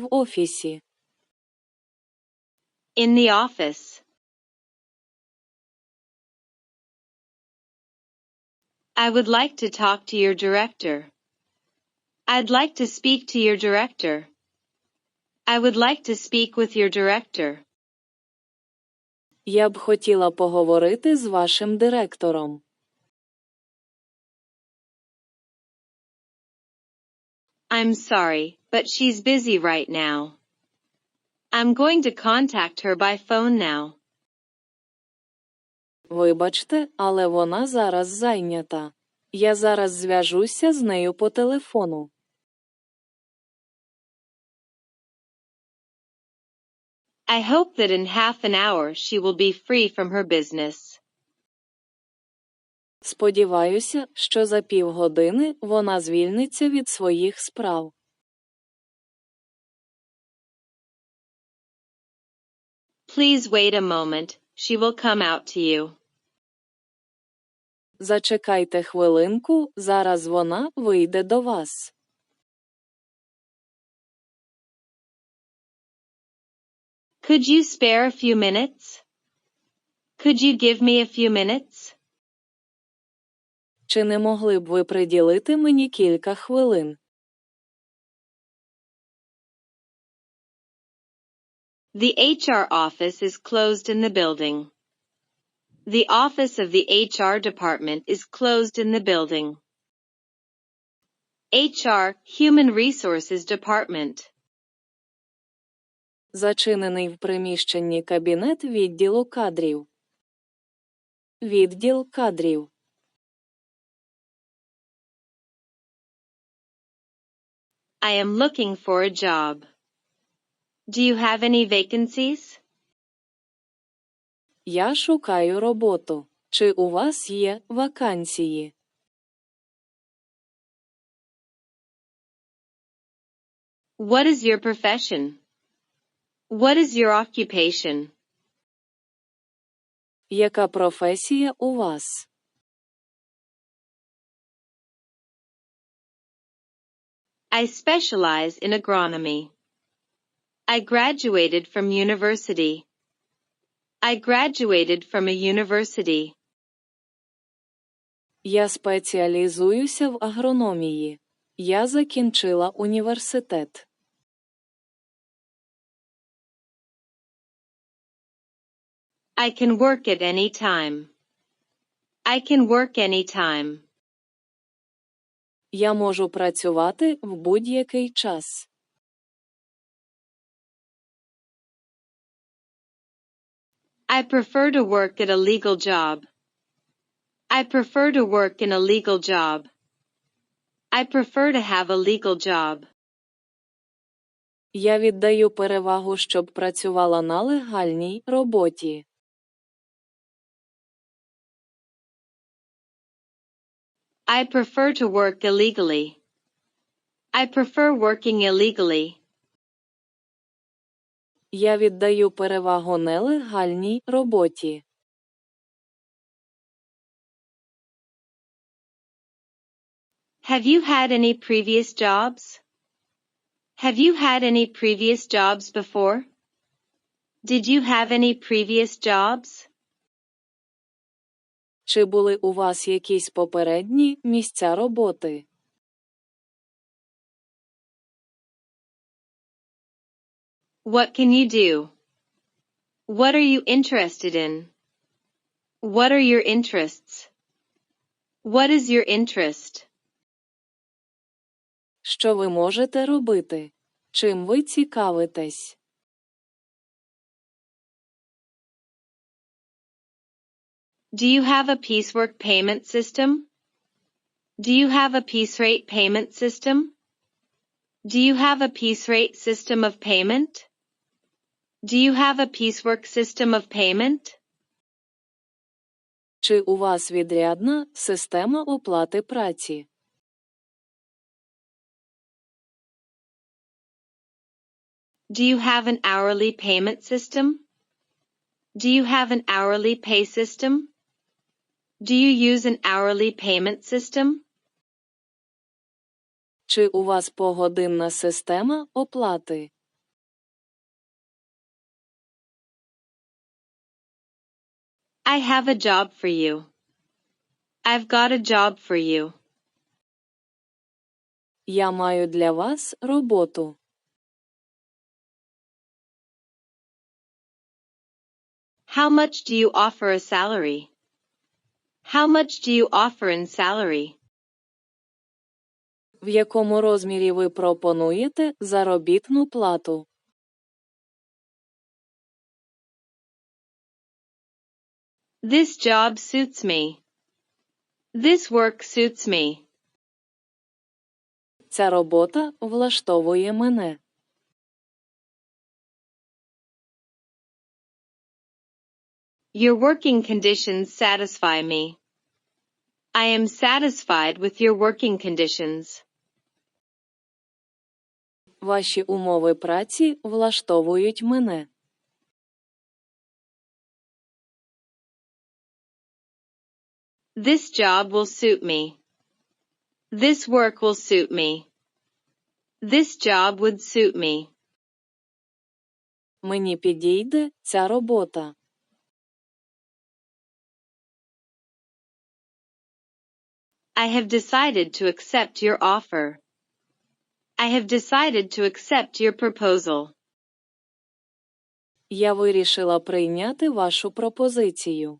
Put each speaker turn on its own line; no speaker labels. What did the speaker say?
В офісі.
In the office. I would like to talk to your director. I'd like to speak to your director. I would like to speak with your director.
Я б хотіла поговорити з вашим директором.
I'm sorry, But she's busy right now. I'm going to contact her by phone now.
Вибачте, але вона зараз зайнята. Я зараз зв'яжуся з нею по телефону.
I hope that in half an hour she will be free from her business.
Сподіваюся, що за півгодини вона звільниться від своїх справ.
Please wait a moment, she will come out to you.
Зачекайте хвилинку, зараз вона вийде до вас.
Could you spare a few minutes? Could you give me a few minutes?
Чи не могли б ви приділити мені кілька хвилин?
The HR office is closed in the building. The office of the HR department is closed in the building. HR, Human Resources Department.
Зачинений в приміщенні кабінет відділу кадрів. Відділ кадрів.
I am looking for a job. Do you have any vacancies?
Я шукаю роботу. Чи у вас є вакансії?
What is your profession? What is your occupation?
Яка професія у вас?
I specialize in agronomy. I graduated from university. I graduated from a university.
Я спеціалізуюся в агрономії. Я закінчила університет.
I can work at any time. I can work any time.
Я можу працювати в будь-який час.
I prefer to work at a legal job. I prefer to work in a legal job. I prefer to have a legal job.
Я віддаю перевагу, щоб працювала на легальній роботі.
I prefer to work illegally. I prefer working illegally.
Я віддаю перевагу нелегальній роботі.
Have you had any previous jobs? Have you had any previous jobs before? Did you have any previous jobs?
Чи були у вас якісь попередні місця роботи?
What can you do? What are you interested in? What are your interests? What is your interest?
Що ви можете робити? Чим ви цікавитесь?
Do you have a piecework payment system? Do you have a piece rate payment system? Do you have a piece rate system of payment? Do you have a piecework system of payment?
Чи у вас відрядна система оплати праці?
Do you have an hourly payment system? Do you have an hourly pay system? Do you use an hourly payment system?
Чи у вас погодинна система оплати?
I have a job for you. I've got a job for you.
Я маю для вас роботу.
How much do you offer a salary? How much do you offer in salary?
В якому розмірі ви пропонуєте заробітну плату?
This job suits me. This work suits me.
Ця робота влаштовує мене.
Your working conditions satisfy me. I am satisfied with your working conditions.
Ваші умови праці влаштовують мене.
This job will suit me. This work will suit me. This job would suit me.
Мені підійде ця робота.
I have decided to accept your offer. I have decided to accept your proposal.
Я вирішила прийняти вашу пропозицію.